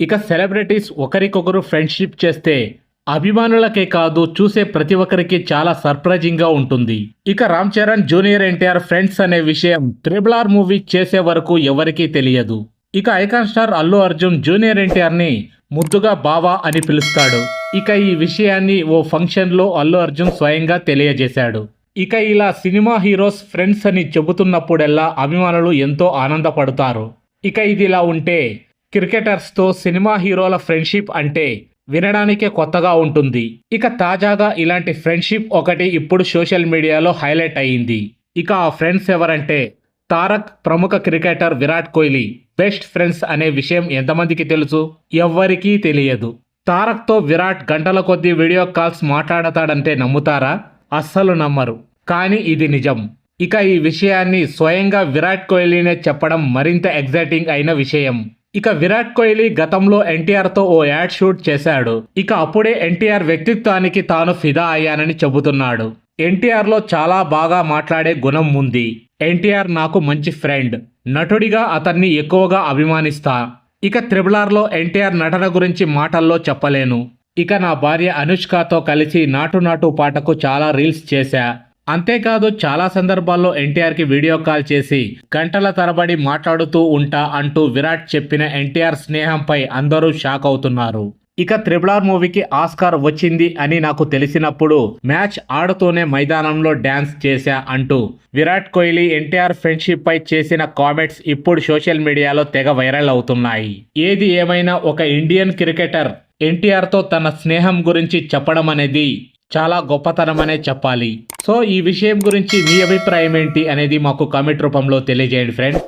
ఇక సెలబ్రిటీస్ ఒకరికొకరు ఫ్రెండ్షిప్ చేస్తే అభిమానులకే కాదు చూసే ప్రతి ఒక్కరికి చాలా సర్ప్రైజింగ్గా ఉంటుంది. ఇక Ram Charan junior NTR friends అనే విషయం త్రిబుల్ ఆర్ మూవీ చేసే వరకు ఎవరికీ తెలియదు. ఇక icon star Allu Arjun junior ఎన్టీఆర్ని ముద్దుగా బావా అని పిలుస్తాడు. ఇక ఈ విషయాన్ని ఓ ఫంక్షన్లో అల్లు అర్జున్ స్వయంగా తెలియజేశాడు. ఇక ఇలా సినిమా హీరోస్ ఫ్రెండ్స్ అని చెబుతున్నప్పుడెల్లా అభిమానులు ఎంతో ఆనందపడతారు. ఇక ఇది ఇలా ఉంటే క్రికెటర్స్తో సినిమా హీరోల ఫ్రెండ్షిప్ అంటే వినడానికే కొత్తగా ఉంటుంది. ఇక తాజాగా ఇలాంటి ఫ్రెండ్షిప్ ఒకటి ఇప్పుడు సోషల్ మీడియాలో హైలైట్ అయ్యింది. ఇక ఆ ఫ్రెండ్స్ ఎవరంటే తారక్ ప్రముఖ cricketer Virat Kohli. Best friends అనే విషయం ఎంతమందికి తెలుసు? ఎవ్వరికీ తెలియదు. తారక్తో విరాట్ గంటల కొద్దీ వీడియో కాల్స్ మాట్లాడతాడంటే నమ్ముతారా? అస్సలు నమ్మరు. కానీ ఇది నిజం. ఇక ఈ విషయాన్ని స్వయంగా విరాట్ కోహ్లీనే చెప్పడం మరింత ఎగ్జైటింగ్ అయిన విషయం. ఇక విరాట్ కోహ్లీ గతంలో ఎన్టీఆర్తో ఓ యాడ్ షూట్ చేశాడు. ఇక అప్పుడే ఎన్టీఆర్ వ్యక్తిత్వానికి తాను ఫిదా అయ్యానని చెబుతున్నాడు. ఎన్టీఆర్లో చాలా బాగా మాట్లాడే గుణం ఉంది. ఎన్టీఆర్ నాకు మంచి ఫ్రెండ్. నటుడిగా అతన్ని ఎక్కువగా అభిమానిస్తా. ఇక త్రిబులార్లో ఎన్టీఆర్ నటన గురించి మాటల్లో చెప్పలేను. ఇక నా భార్య అనుష్కతో కలిసి నాటు నాటు పాటకు చాలా రీల్స్ చేశా. అంతేకాదు చాలా సందర్భాల్లో ఎన్టీఆర్కి వీడియో కాల్ చేసి గంటల తరబడి మాట్లాడుతూ ఉంటా అంటూ విరాట్ చెప్పిన ఎన్టీఆర్ స్నేహంపై అందరూ షాక్ అవుతున్నారు. ఇక త్రిబులార్ మూవీకి ఆస్కార్ వచ్చింది అని నాకు తెలిసినప్పుడు మ్యాచ్ ఆడుతూనే మైదానంలో డ్యాన్స్ చేశా అంటూ విరాట్ కోహ్లీ ఎన్టీఆర్ ఫ్రెండ్షిప్ పై చేసిన కామెంట్స్ ఇప్పుడు సోషల్ మీడియాలో తెగ వైరల్ అవుతున్నాయి. ఏది ఏమైనా ఒక ఇండియన్ క్రికెటర్ ఎన్టీఆర్తో తన స్నేహం గురించి చెప్పడం అనేది చాలా గొప్పతనమనే చెప్పాలి. సో ఈ విషయం గురించి మీ అభిప్రాయం ఏంటి అనేది మాకు కామెంట్ రూపంలో తెలియజేయండి ఫ్రెండ్స్